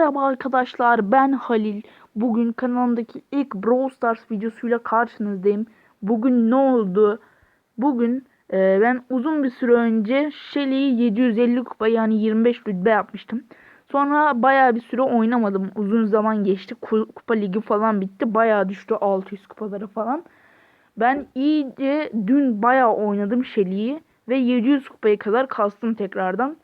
Merhaba arkadaşlar ben Halil. Bugün kanalımdaki ilk Brawl Stars videosuyla karşınızdayım. Bugün ne oldu? Bugün e, ben uzun bir süre önce Shelly'yi 750 kupa yani 25 rütbe yapmıştım. Sonra baya bir süre oynamadım. Uzun zaman geçti. Ku- Kupa ligi falan bitti. Baya düştü 600 kupalara falan. Ben iyice dün baya oynadım Shelly'yi ve 700 kupaya kadar kastım tekrardan.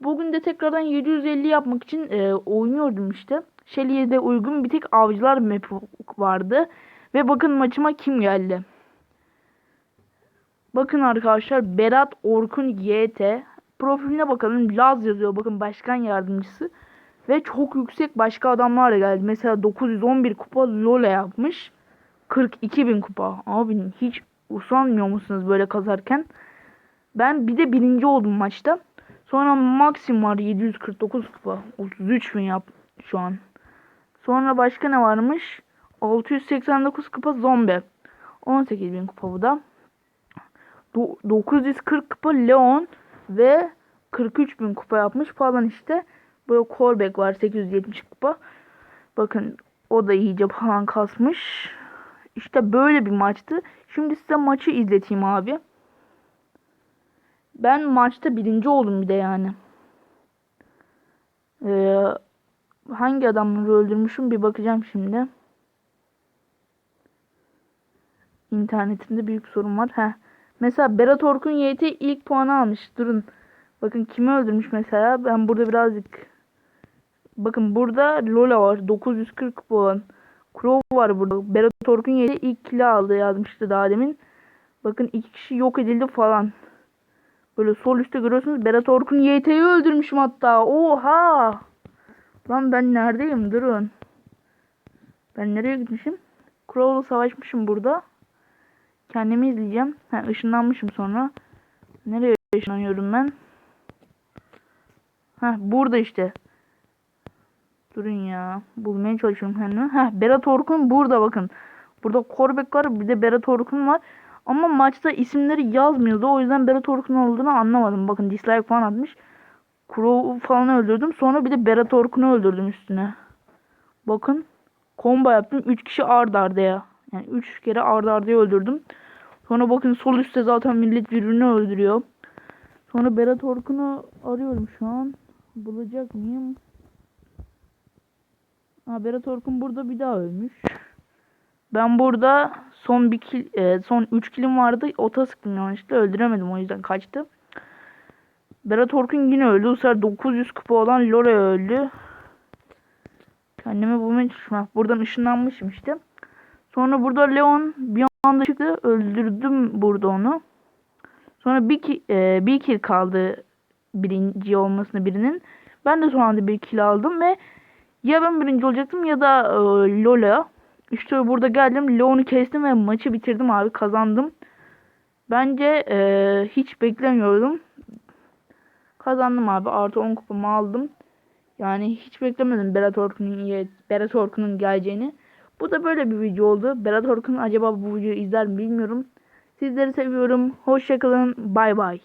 Bugün de tekrardan 750 yapmak için e, oynuyordum işte. Shelly'e de uygun bir tek avcılar map vardı. Ve bakın maçıma kim geldi. Bakın arkadaşlar Berat Orkun YT. Profiline bakalım. Laz yazıyor. Bakın başkan yardımcısı. Ve çok yüksek başka adamlar da geldi. Mesela 911 kupa Lola yapmış. 42 bin kupa. Abi hiç usanmıyor musunuz böyle kazarken? Ben bir de birinci oldum maçta. Sonra Maxim var 749 kupa. 33 bin yap şu an. Sonra başka ne varmış? 689 kupa zombi. 18 bin kupa bu da. Do- 940 kupa Leon ve 43 bin kupa yapmış falan işte. Böyle Corbek var 870 kupa. Bakın o da iyice falan kasmış. İşte böyle bir maçtı. Şimdi size maçı izleteyim abi. Ben maçta birinci oldum bir de yani. Ee, hangi adamları öldürmüşüm bir bakacağım şimdi. İnternetimde büyük sorun var. Heh. Mesela Berat Orkun YT ilk puanı almış. Durun. Bakın kimi öldürmüş mesela. Ben burada birazcık Bakın burada Lola var. 940 kupa olan. Crow var burada. Berat Orkun YT ilk kilo aldı yazmıştı daha demin. Bakın iki kişi yok edildi falan. Böyle sol üstte görüyorsunuz Berat Orkun YT'yi öldürmüşüm hatta. Oha! Lan ben neredeyim? Durun. Ben nereye gitmişim? Crow'la savaşmışım burada. Kendimi izleyeceğim. Ha, ışınlanmışım sonra. Nereye ışınlanıyorum ben? Ha burada işte. Durun ya. Bulmaya çalışıyorum kendimi. Ha Berat Orkun burada bakın. Burada Korbek var bir de Berat Orkun var. Ama maçta isimleri yazmıyordu. O yüzden Berat Orkun olduğunu anlamadım. Bakın dislike falan atmış. Crow falan öldürdüm. Sonra bir de Berat Orkun'u öldürdüm üstüne. Bakın. Combo yaptım. 3 kişi ard ardaya. Yani 3 kere ard ardaya öldürdüm. Sonra bakın sol üstte zaten millet birbirini öldürüyor. Sonra Berat Orkun'u arıyorum şu an. Bulacak mıyım? Ha, Berat Orkun burada bir daha ölmüş. Ben burada son bir kill, e, son 3 kilim vardı. Ota sıktım yanlışlıkla öldüremedim o yüzden kaçtı. Berat Orkun yine öldü. Bu sefer 900 kupa olan Lore öldü. Kendimi bulmaya çalışıyorum. Buradan ışınlanmışım işte. Sonra burada Leon bir anda çıktı. Öldürdüm burada onu. Sonra bir, ki, e, bir kill kaldı birinci olmasına birinin. Ben de son anda bir kill aldım ve ya ben birinci olacaktım ya da e, Lola. İşte burada geldim. Leon'u kestim ve maçı bitirdim abi. Kazandım. Bence e, hiç beklemiyordum. Kazandım abi. Artı 10 kupamı aldım. Yani hiç beklemedim Berat Orkun'un Berat Orkun'un geleceğini. Bu da böyle bir video oldu. Berat Orkun acaba bu videoyu izler mi bilmiyorum. Sizleri seviyorum. Hoşçakalın. Bay bay.